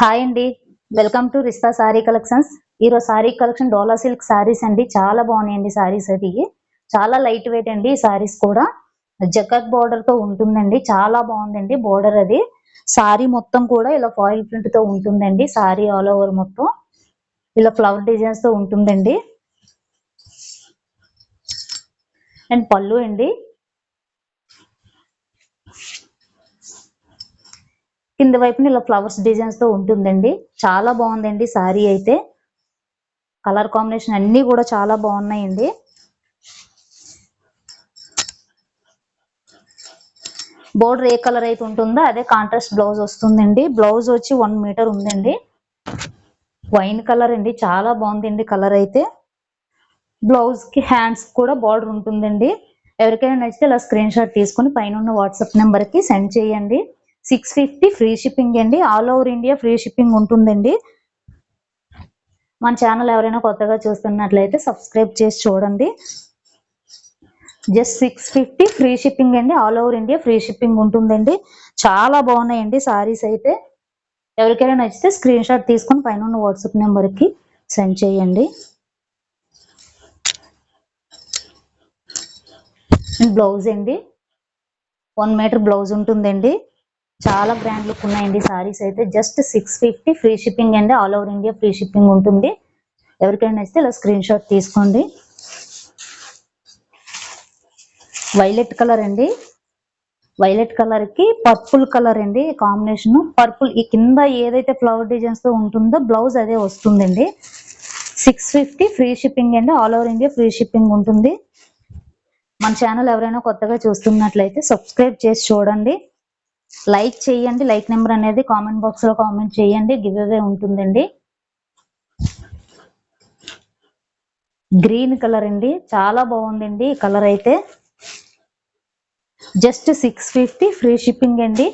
Hi అండి. Welcome to Rista sari collections ఈరోజు sari collection Dola silk saris అండి. చాలా బాగున్నాయండి సారీస్ అది చాలా లైట్ వెయిట్ అండి ఈ సారీస్ కూడా. జగత్ బార్డర్తో ఉంటుందండి. చాలా బాగుందండి బోర్డర్ అది. సారీ మొత్తం కూడా ఇలా ఫాయిల్ ప్రింట్తో ఉంటుందండి. సారీ ఆల్ ఓవర్ మొత్తం. ఇలా ఫ్లవర్ డిజైన్స్తో ఉంటుందండి. అండ్ పళ్ళు అండి. కింద వైపున ఇలా ఫ్లవర్స్ డిజైన్స్తో ఉంటుందండి. చాలా బాగుందండి సారీ అయితే. కలర్ కాంబినేషన్ అన్ని కూడా చాలా బాగున్నాయండి. బోర్డర్ ఏ కలర్ అయితే ఉంటుందో అదే కాంట్రాస్ట్ బ్లౌజ్ వస్తుందండి. బ్లౌజ్ వచ్చి వన్ మీటర్ ఉందండి. వైన్ కలర్ అండి. చాలా బాగుందండి కలర్ అయితే. బ్లౌజ్కి హ్యాండ్స్ కూడా బార్డర్ ఉంటుందండి. ఎవరికైనా నచ్చితే ఇలా స్క్రీన్ షాట్ తీసుకుని పైన ఉన్న వాట్సాప్ నెంబర్కి సెండ్ చేయండి. సిక్స్ ఫిఫ్టీ ఫ్రీ షిప్పింగ్ అండి. All over India free shipping ఉంటుందండి. మన ఛానల్ ఎవరైనా కొత్తగా చూస్తున్నట్లయితే సబ్స్క్రైబ్ చేసి చూడండి. Just six fifty free shipping అండి. All over India free shipping ఉంటుందండి. చాలా బాగున్నాయండి సారీస్ అయితే. ఎవరికైనా నచ్చితే స్క్రీన్ షాట్ తీసుకొని పైన ఉన్న వాట్సాప్ నెంబర్కి సెండ్ చేయండి. బ్లౌజ్ అండి. వన్ మీటర్ బ్లౌజ్ ఉంటుందండి. చాలా బ్రాండ్ లుక్ ఉన్నాయండి. సారీస్ అయితే just six fifty free shipping అండి all over India free shipping ఉంటుంది. ఎవరికైనా ఇస్తే ఇలా స్క్రీన్ షాట్ తీసుకోండి. వైలెట్ కలర్ అండి. వైలెట్ కలర్కి పర్పుల్ కలర్ అండి కాంబినేషన్ పర్పుల్ ఈ కింద ఏదైతే ఫ్లవర్ డిజైన్స్తో ఉంటుందో బ్లౌజ్ అదే వస్తుందండి. సిక్స్ ఫిఫ్టీ ఫ్రీ షిప్పింగ్ అండి all over India free shipping ఉంటుంది. మన ఛానల్ ఎవరైనా కొత్తగా చూస్తున్నట్లయితే సబ్స్క్రైబ్ చేసి చూడండి. లైక్ చేయండి లైక్ నెంబర్ అనేది కామెంట్ బాక్స్లో కామెంట్ చేయండి గివ్ అవే ఉంటుందండి. గ్రీన్ కలర్ అండి చాలా బాగుందండి ఈ కలర్ అయితే. Just six fifty free shipping అండి.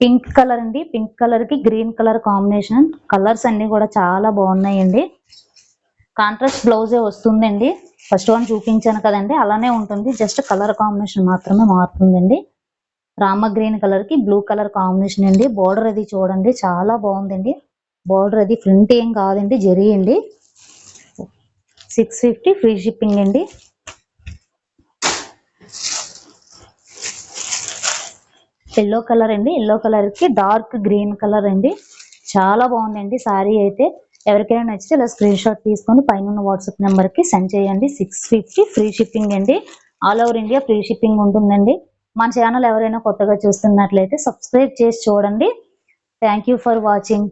పింక్ కలర్ అండి పింక్ కలర్కి గ్రీన్ కలర్ కాంబినేషన్ కలర్స్ అన్ని కూడా చాలా బాగున్నాయండి. కాంట్రాస్ట్ బ్లౌజే వస్తుందండి. ఫస్ట్ వన్ చూపించాను కదండి అలానే ఉంటుంది. జస్ట్ కలర్ కాంబినేషన్ మాత్రమే మారుతుందండి. రామ గ్రీన్ కలర్కి బ్లూ కలర్ కాంబినేషన్ అండి. బోర్డర్ అది చూడండి చాలా బాగుందండి. బోర్డర్ అది ఫ్రంట్ ఏం కాదండి జరిగింది సిక్స్ ఫిఫ్టీ ఫ్రీ షిప్పింగ్ అండి. ఎల్లో కలర్ అండి ఎల్లో కలర్కి డార్క్ గ్రీన్ కలర్ అండి. చాలా బాగుందండి సారీ అయితే. ఎవరికైనా నచ్చితే ఇలా స్క్రీన్ షాట్ తీసుకొని పైన వాట్సాప్ నెంబర్కి సెండ్ చేయండి. సిక్స్ ఫిఫ్టీ ఫ్రీ షిప్పింగ్ అండి. All over India free shipping ఉంటుందండి. మన ఛానల్ ఎవరైనా కొత్తగా చూస్తున్నట్లయితే సబ్స్క్రైబ్ చేసి చూడండి. Thank for watching